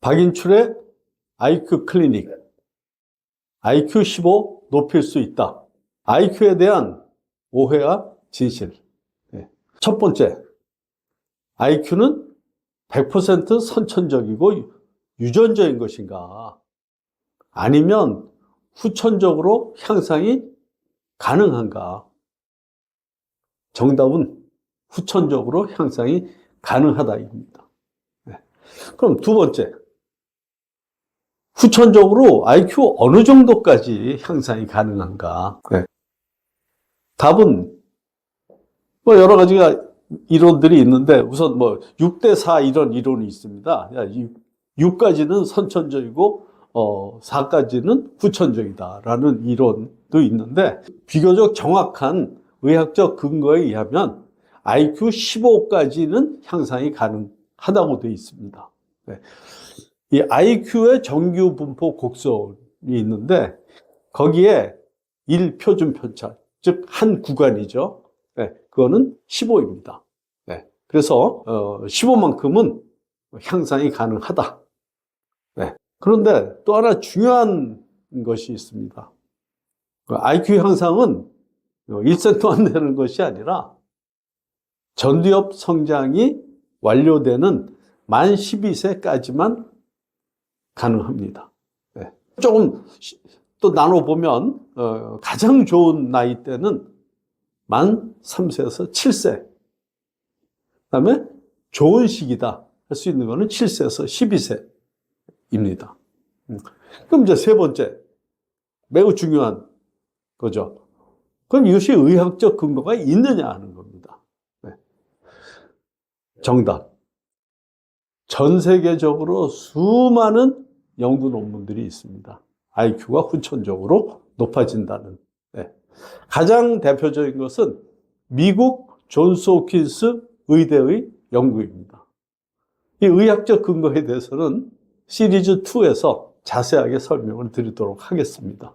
박인출의 IQ 클리닉. IQ 15 높일 수 있다. IQ에 대한 오해와 진실. 네. 첫 번째, IQ는 100% 선천적이고 유전적인 것인가? 아니면 후천적으로 향상이 가능한가? 정답은 후천적으로 향상이 가능하다입니다. 네. 그럼 두 번째. 후천적으로 IQ 어느 정도까지 향상이 가능한가? 네. 답은 뭐 여러 가지가 이론들이 있는데 우선 뭐 6대 4 이런 이론이 있습니다. 6까지는 선천적이고 어 4까지는 후천적이다라는 이론도 있는데 비교적 정확한 의학적 근거에 의하면 IQ 15까지는 향상이 가능하다고 되어 있습니다. 네. 이 IQ의 정규 분포 곡선이 있는데 거기에 1 표준 편차, 즉 한 구간이죠. 네, 그거는 15입니다. 네, 그래서 어, 15만큼은 향상이 가능하다. 네, 그런데 또 하나 중요한 것이 있습니다. IQ 향상은 1cm 안 되는 것이 아니라 전두엽 성장이 완료되는 만 12세까지만 가능합니다. 네. 조금 또 나눠보면 어, 가장 좋은 나이 때는 만 3세에서 7세. 그 다음에 좋은 시기다 할 수 있는 거는 7세에서 12세입니다. 음. 그럼 이제 세 번째 매우 중요한 거죠. 그럼 이것이 의학적 근거가 있느냐 하는 겁니다. 네. 정답. 전 세계적으로 수많은 연구 논문들이 있습니다. IQ가 후천적으로 높아진다는. 네. 가장 대표적인 것은 미국 존스 호킨스 의대의 연구입니다. 이 의학적 근거에 대해서는 시리즈 2에서 자세하게 설명을 드리도록 하겠습니다.